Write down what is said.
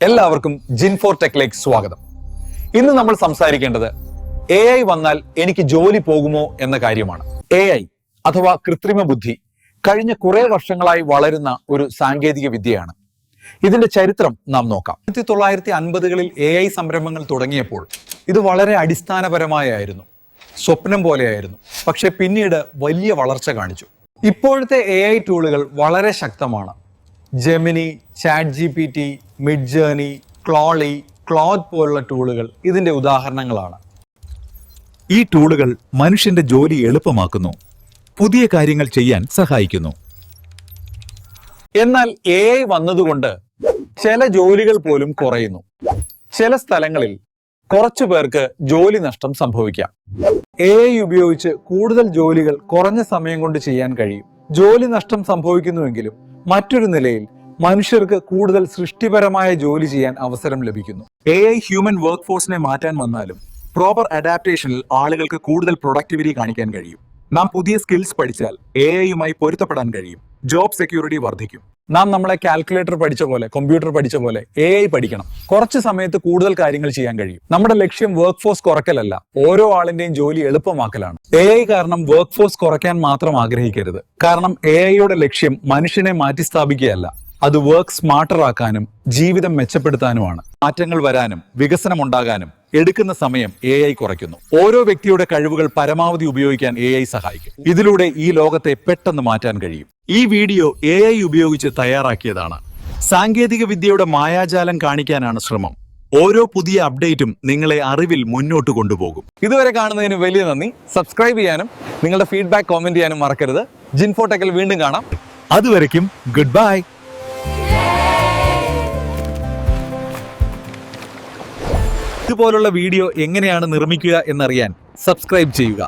എല്ലാവർക്കും ജിൻഫോർ ടെക്ലേക്ക് സ്വാഗതം. ഇന്ന് നമ്മൾ സംസാരിക്കേണ്ടത് എ ഐ വന്നാൽ എനിക്ക് ജോലി പോകുമോ എന്ന കാര്യമാണ്. എ ഐ അഥവാ കൃത്രിമ ബുദ്ധി കഴിഞ്ഞ കുറെ വർഷങ്ങളായി വളരുന്ന ഒരു സാങ്കേതിക വിദ്യയാണ്. ഇതിന്റെ ചരിത്രം നാം നോക്കാം. ആയിരത്തി തൊള്ളായിരത്തി അൻപതുകളിൽ എ ഐ സംരംഭങ്ങൾ തുടങ്ങിയപ്പോൾ ഇത് വളരെ അടിസ്ഥാനപരമായായിരുന്നു. സ്വപ്നം പോലെയായിരുന്നു. പക്ഷെ പിന്നീട് വലിയ വളർച്ച കാണിച്ചു. ഇപ്പോഴത്തെ എ ഐ ടൂളുകൾ വളരെ ശക്തമാണ്. Gemini chat G P T Midjourney ക്ലോളി cloth പോലുള്ള ടൂളുകൾ ഇതിന്റെ ഉദാഹരണങ്ങളാണ്. ഈ ടൂളുകൾ മനുഷ്യന്റെ ജോലി എളുപ്പമാക്കുന്നു പുതിയ കാര്യങ്ങൾ ചെയ്യാൻ സഹായിക്കുന്നു. എന്നാൽ എ ഐ വന്നതുകൊണ്ട് ചില ജോലികൾ പോലും കുറയുന്നു. ചില സ്ഥലങ്ങളിൽ കുറച്ചു പേർക്ക് ജോലി നഷ്ടം സംഭവിക്കാം. എ ഐ ഉപയോഗിച്ച് കൂടുതൽ ജോലികൾ കുറഞ്ഞ സമയം കൊണ്ട് ചെയ്യാൻ കഴിയും. ജോലി നഷ്ടം സംഭവിക്കുന്നുവെങ്കിലും മറ്റൊരു നിലയിൽ മനുഷ്യർക്ക് കൂടുതൽ സൃഷ്ടിപരമായ ജോലി ചെയ്യാൻ അവസരം ലഭിക്കുന്നു. എ ഐ ഹ്യൂമൻ വർക്ക് ഫോഴ്സിനെ മാറ്റാൻ വന്നാലും പ്രോപ്പർ അഡാപ്റ്റേഷനിൽ ആളുകൾക്ക് കൂടുതൽ പ്രൊഡക്ടിവിറ്റി കാണിക്കാൻ കഴിയും. നാം പുതിയ സ്കിൽസ് പഠിച്ചാൽ എ ഐയുമായി പൊരുത്തപ്പെടാൻ കഴിയും. ജോബ് സെക്യൂരിറ്റി വർദ്ധിക്കും. നാം നമ്മളെ കാൽക്കുലേറ്റർ പഠിച്ച പോലെ കമ്പ്യൂട്ടർ പഠിച്ച പോലെ എ ഐ പഠിക്കണം. കുറച്ച് സമയത്ത് കൂടുതൽ കാര്യങ്ങൾ ചെയ്യാൻ കഴിയും. നമ്മുടെ ലക്ഷ്യം വർക്ക് ഫോഴ്സ് കുറയ്ക്കലല്ല ഓരോ ആളിന്റെയും ജോലി എളുപ്പമാക്കലാണ്. എ ഐ കാരണം വർക്ക് ഫോഴ്സ് കുറയ്ക്കാൻ മാത്രം ആഗ്രഹിക്കരുത്. കാരണം എ ഐയുടെ ലക്ഷ്യം മനുഷ്യനെ മാറ്റി സ്ഥാപിക്കുകയല്ല അത് വർക്ക് സ്മാർട്ടർ ആക്കാനും ജീവിതം മെച്ചപ്പെടുത്താനുമാണ്. മാറ്റങ്ങൾ വരാനും വികസനം ഉണ്ടാകാനും എടുക്കുന്ന സമയം എ ഐ കുറയ്ക്കുന്നു. ഓരോ വ്യക്തിയുടെ കഴിവുകൾ പരമാവധി ഉപയോഗിക്കാൻ എ ഐ സഹായിക്കും. ഇതിലൂടെ ഈ ലോകത്തെ പെട്ടെന്ന് മാറ്റാൻ കഴിയും. ഈ വീഡിയോ എ ഐ ഉപയോഗിച്ച് തയ്യാറാക്കിയതാണ്. സാങ്കേതിക വിദ്യയുടെ മായാജാലം കാണിക്കാനാണ് ശ്രമം. ഓരോ പുതിയ അപ്ഡേറ്റും നിങ്ങളെ അറിവിൽ മുന്നോട്ട് കൊണ്ടുപോകും. ഇതുവരെ കാണുന്നതിന് വലിയ നന്ദി. സബ്സ്ക്രൈബ് ചെയ്യാനും നിങ്ങളുടെ ഫീഡ്ബാക്ക് കോമെന്റ് ചെയ്യാനും മറക്കരുത്. ജിൻഫോടെക്കിൽ വീണ്ടും കാണാം. അതുവരയ്ക്കും ഗുഡ് ബൈ ഇതുപോലുള്ള വീഡിയോ എങ്ങനെയാണ് നിർമ്മിക്കുക എന്നറിയാൻ സബ്സ്ക്രൈബ് ചെയ്യുക.